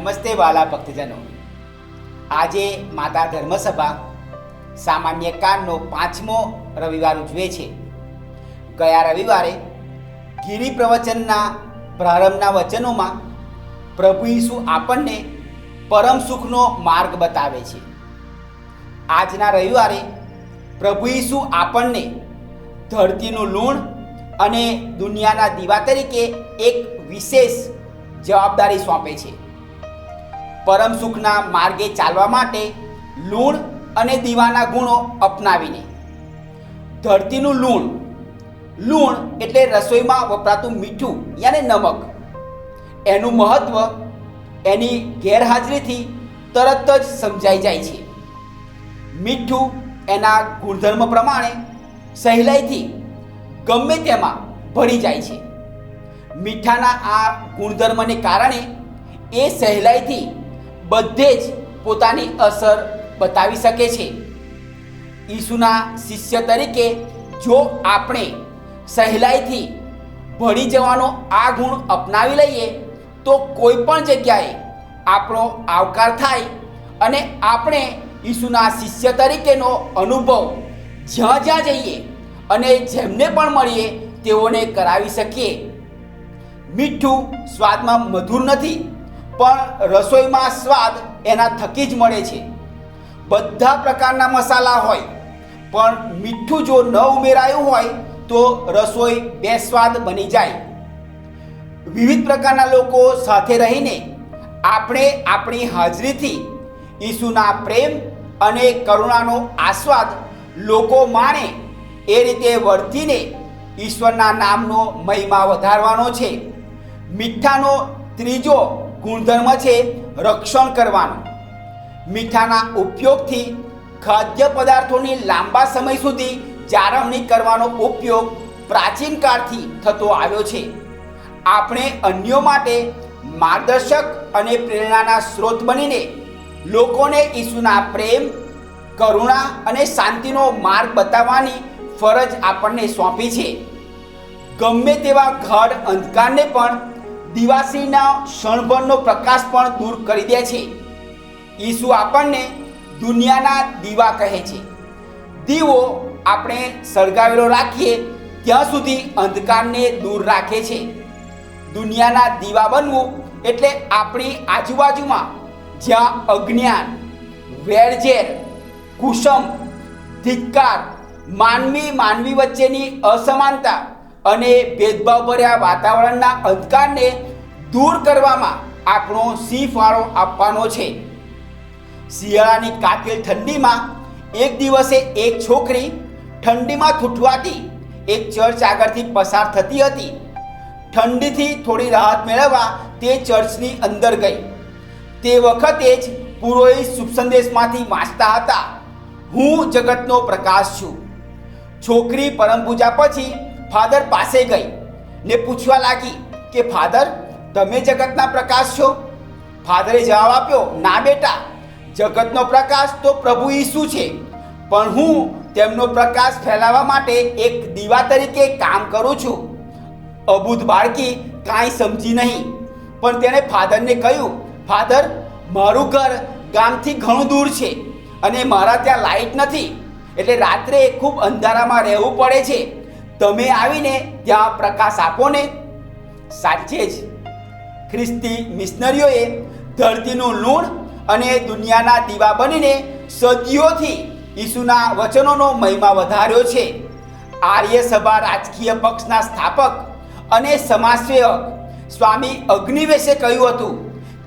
નમસ્તે વાલા ભક્તજનો. આજે માતા ધર્મસભા સામાન્ય કાનનો પાંચમો રવિવાર ઉજવે છે. ગયા રવિવારે ગિરી પ્રવચનના પ્રારંભના વચનોમાં પ્રભુ ઈસુ આપણને પરમ સુખનો માર્ગ બતાવે છે. આજના રવિવારે પ્રભુ ઈસુ આપણને ધરતીનું લૂણ અને દુનિયાના દીવા તરીકે એક વિશેષ જવાબદારી સોંપે છે. પરમ સુખના માર્ગે ચાલવા માટે લૂણ અને દીવાના ગુણો અપનાવીને. ધરતીનું લૂણ. લૂણ એટલે રસોઈમાં વપરાતું મીઠું યાને નમક. એનું મહત્વ એની ગેરહાજરીથી તરત જ સમજાઈ જાય છે. મીઠું એના ગુણધર્મ પ્રમાણે સહેલાઈથી ગમે તેમાં ભળી જાય છે. મીઠાના આ ગુણધર્મને કારણે એ સહેલાઈથી બધે જ પોતાની અસર બતાવી શકે છે. ઈસુના શિષ્ય તરીકે જો આપણે સહેલાઈથી ભળી જવાનો આ ગુણ અપનાવી લઈએ, તો કોઈ પણ જગ્યાએ આપણો આવકાર થાય અને આપણે ઈસુના શિષ્ય તરીકેનો અનુભવ જ્યાં જ્યાં જઈએ અને જેમને પણ મળીએ તેઓને કરાવી શકીએ. મીઠું સ્વાદમાં મધુર નથી પણ રસોઈમાં સ્વાદ એના થકી જ મળે છે. બધા પ્રકારના મસાલા હોય, પણ મીઠું જો ન ઉમેરાયું હોય, તો રસોઈ બેસ્વાદ બની જાય. વિવિધ પ્રકારના લોકો સાથે રહીને આપણે આપણી હાજરીથી ઈસુના પ્રેમ અને કરુણાનો આસ્વાદ લોકો માણે એ રીતે વર્તીને ઈશ્વરના નામનો મહિમા વધારવાનો છે. મીઠાનો ત્રીજો ગુણધર્મ છે રક્ષણ કરવાનો. મીઠાના ઉપયોગથી ખાદ્ય પદાર્થોની લાંબા સમય સુધી જાળવણી કરવાનો ઉપયોગ પ્રાચીન કાળથી થતો આવ્યો છે. આપણે અન્યો માટે માર્ગદર્શક અને પ્રેરણાના સ્ત્રોત બનીને લોકોને ઈસુના પ્રેમ, કરુણા અને શાંતિનો માર્ગ બતાવવાની ફરજ આપણને સોંપી છે. ગમે તેવા ઘડ અંધકારને પણ દિવાસીના ક્ષણભરનો પ્રકાશ પણ દૂર કરી દે છે. ઈસુ આપણને દુનિયાના દીવા કહે છે. દીવો આપણે સળગાવેલો રાખીએ ત્યાં સુધી અંધકારને દૂર રાખે છે. દુનિયાના દીવા બનવું એટલે આપણી આજુબાજુમાં જ્યાં અજ્ઞાન, વેરઝેર, કુસમ, ધિક્કાર માનવી માનવી વચ્ચેની અસમાનતા અને ભેદભાવભર્યા વાતાવરણના અંધકારને દૂર કરવામાં આપણો સિંહ ફાળો આપવાનો છે. શિયાળાની કાતિલ ઠંડીમાં એક દિવસે એક છોકરી ઠંડીમાં થૂંઠવાતી એક ચર્ચ આગળથી પસાર થતી હતી. ઠંડીથી થોડી રાહત મેળવવા તે ચર્ચની અંદર ગઈ. તે વખતે જ પુરોહિત શુભ સંદેશમાંથી વાંચતા હતા, હું જગતનો પ્રકાશ છું. છોકરી પરમ પૂજા પછી ફાધર પાસે ગઈ ને પૂછવા લાગી કે, ફાધર, તમે જગતના પ્રકાશ છો? ફાધરે જવાબ આપ્યો, ના બેટા, જગતનો પ્રકાશ તો પ્રભુ ઈસુ છે, પણ હું તેમનો પ્રકાશ ફેલાવવા માટે એક દીવા તરીકે કામ કરું છું. અબુધ બાળકી કાંઈ સમજી નહીં, પણ તેણે ફાધરને કહ્યું, ફાધર, મારું ઘર ગામથી ઘણું દૂર છે અને મારા ત્યાં લાઈટ નથી, એટલે રાત્રે ખૂબ અંધારામાં રહેવું પડે છે. તમે આવીને ત્યાં પ્રકાશ આપો ને. સાચે જ ખ્રિસ્તી મિશનરીઓએ ધરતીનું લૂણ અને દુનિયાના દીવા બનીને સદીઓથી ઈસુના વચનોનો મહિમા વધાર્યો છે. આર્ય સભા રાજકીય પક્ષના સ્થાપક અને સમાજસેવક સ્વામી અગ્નિવેશે કહ્યું હતું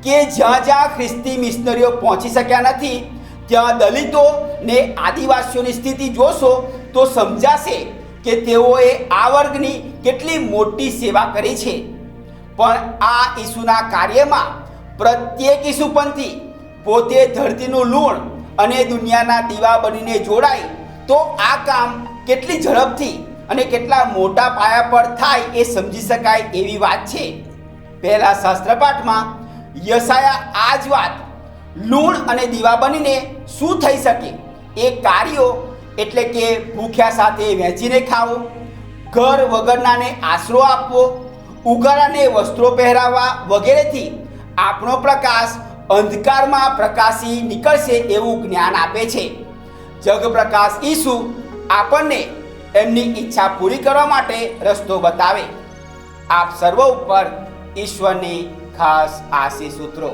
કે જ્યાં જ્યાં ખ્રિસ્તી મિશનરીઓ પહોંચી શક્યા નથી, ત્યાં દલિતો ને આદિવાસીઓની સ્થિતિ જોશો તો સમજાશે કે તેઓએ આ વર્ગની કેટલી મોટી સેવા કરી છે. પણ આ ઈસુના કાર્યમાં પ્રત્યેક ઈસુપંથી પોતે ધરતીનું લૂણ અને દુનિયાના દીવા બનીને જોડાય તો આ કામ કેટલી ઝડપથી અને કેટલા મોટા પાયા પર થાય એ સમજી શકાય એવી વાત છે. પહેલા શાસ્ત્રપાઠમાં યશાયા આ જ વાત, લૂણ અને દીવા બનીને શું થઈ શકે? એ કાર્યો એટલે કે ભૂખ્યા સાથે વહેંચીને ખાવો, ઘર વગરનાને આશરો આપવો ઉગાડાને વસ્ત્રો પહેરાવવા વગેરેથી આપણો પ્રકાશ અંધકારમાં પ્રકાશી નીકળશે એવું જ્ઞાન આપે છે. જગપ્રકાશ ઈસુ આપણને એમની ઈચ્છા પૂરી કરવા માટે રસ્તો બતાવે. આપ સર્વ ઉપર ઈશ્વરની ખાસ આશીષ સૂત્રો